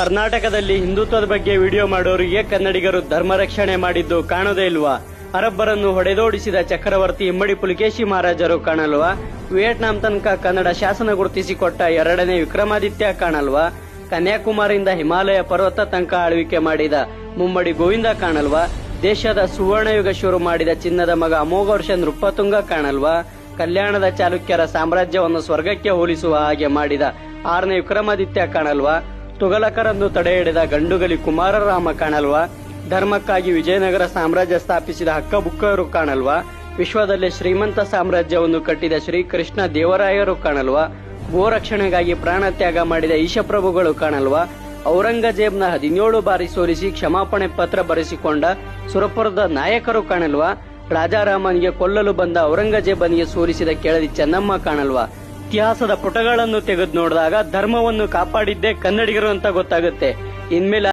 ಕರ್ನಾಟಕದಲ್ಲಿ ಹಿಂದುತ್ವದ ಬಗ್ಗೆ ವಿಡಿಯೋ ಮಾಡೋರಿಗೆ ಕನ್ನಡಿಗರು ಧರ್ಮ ರಕ್ಷಣೆ ಮಾಡಿದ್ದು ಕಾಣೋದೇ ಇಲ್ವಾ? ಅರಬ್ಬರನ್ನು ಹೊಡೆದೋಡಿಸಿದ ಚಕ್ರವರ್ತಿ ಇಮ್ಮಡಿ ಪುಲಿಕೇಶಿ ಮಹಾರಾಜರು ಕಾಣಲ್ವಾ? ವಿಯೆಟ್ನಾಂ ತನಕ ಕನ್ನಡ ಶಾಸನ ಗುರುತಿಸಿಕೊಟ್ಟ ಎರಡನೇ ವಿಕ್ರಮಾದಿತ್ಯ ಕಾಣಲ್ವಾ? ಕನ್ಯಾಕುಮಾರಿಯಿಂದ ಹಿಮಾಲಯ ಪರ್ವತ ತನಕ ಆಳ್ವಿಕೆ ಮಾಡಿದ ಮುಮ್ಮಡಿ ಗೋವಿಂದ ಕಾಣಲ್ವಾ? ದೇಶದ ಸುವರ್ಣಯುಗ ಶುರು ಮಾಡಿದ ಚಿನ್ನದ ಮಗ ಅಮೋಘ ವರ್ಷ ನೃಪತುಂಗ ಕಾಣಲ್ವಾ? ಕಲ್ಯಾಣದ ಚಾಲುಕ್ಯರ ಸಾಮ್ರಾಜ್ಯವನ್ನು ಸ್ವರ್ಗಕ್ಕೆ ಹೋಲಿಸುವ ಹಾಗೆ ಮಾಡಿದ ಆರನೇ ವಿಕ್ರಮಾದಿತ್ಯ ಕಾಣಲ್ವಾ? ತುಗಲಕರನ್ನು ತಡೆಹಿಡಿದ ಗಂಡುಗಲಿ ಕುಮಾರರಾಮ ಕಾಣಲ್ವಾ? ಧರ್ಮಕ್ಕಾಗಿ ವಿಜಯನಗರ ಸಾಮ್ರಾಜ್ಯ ಸ್ಥಾಪಿಸಿದ ಹಕ್ಕಬುಕ್ಕರು ಕಾಣಲ್ವಾ? ವಿಶ್ವದಲ್ಲಿ ಶ್ರೀಮಂತ ಸಾಮ್ರಾಜ್ಯವನ್ನು ಕಟ್ಟಿದ ಶ್ರೀಕೃಷ್ಣ ದೇವರಾಯರು ಕಾಣಲ್ವಾ? ಗೋರಕ್ಷಣೆಗಾಗಿ ಪ್ರಾಣ ತ್ಯಾಗ ಮಾಡಿದ ಈಶಪ್ರಭುಗಳು ಕಾಣಲ್ವಾ? ಔರಂಗಜೇಬ್ನ ಹದಿನೇಳು ಬಾರಿ ಸೋಲಿಸಿ ಕ್ಷಮಾಪಣೆ ಪತ್ರ ಬರೆಸಿಕೊಂಡ ಸುರಪುರದ ನಾಯಕರು ಕಾಣಲ್ವಾ? ರಾಜಾರಾಮನಿಗೆ ಕೊಲ್ಲಲು ಬಂದ ಔರಂಗಜೇಬನಿಗೆ ಸೋಲಿಸಿದ ಕೆಳದಿ ಚೆನ್ನಮ್ಮ ಕಾಣಲ್ವಾ? ಇತಿಹಾಸದ ಪುಟಗಳನ್ನು ತೆಗೆದು ನೋಡಿದಾಗ ಧರ್ಮವನ್ನು ಕಾಪಾಡಿದ್ದೇ ಕನ್ನಡಿಗರು ಅಂತ ಗೊತ್ತಾಗುತ್ತೆ. ಇನ್ಮೇಲೆ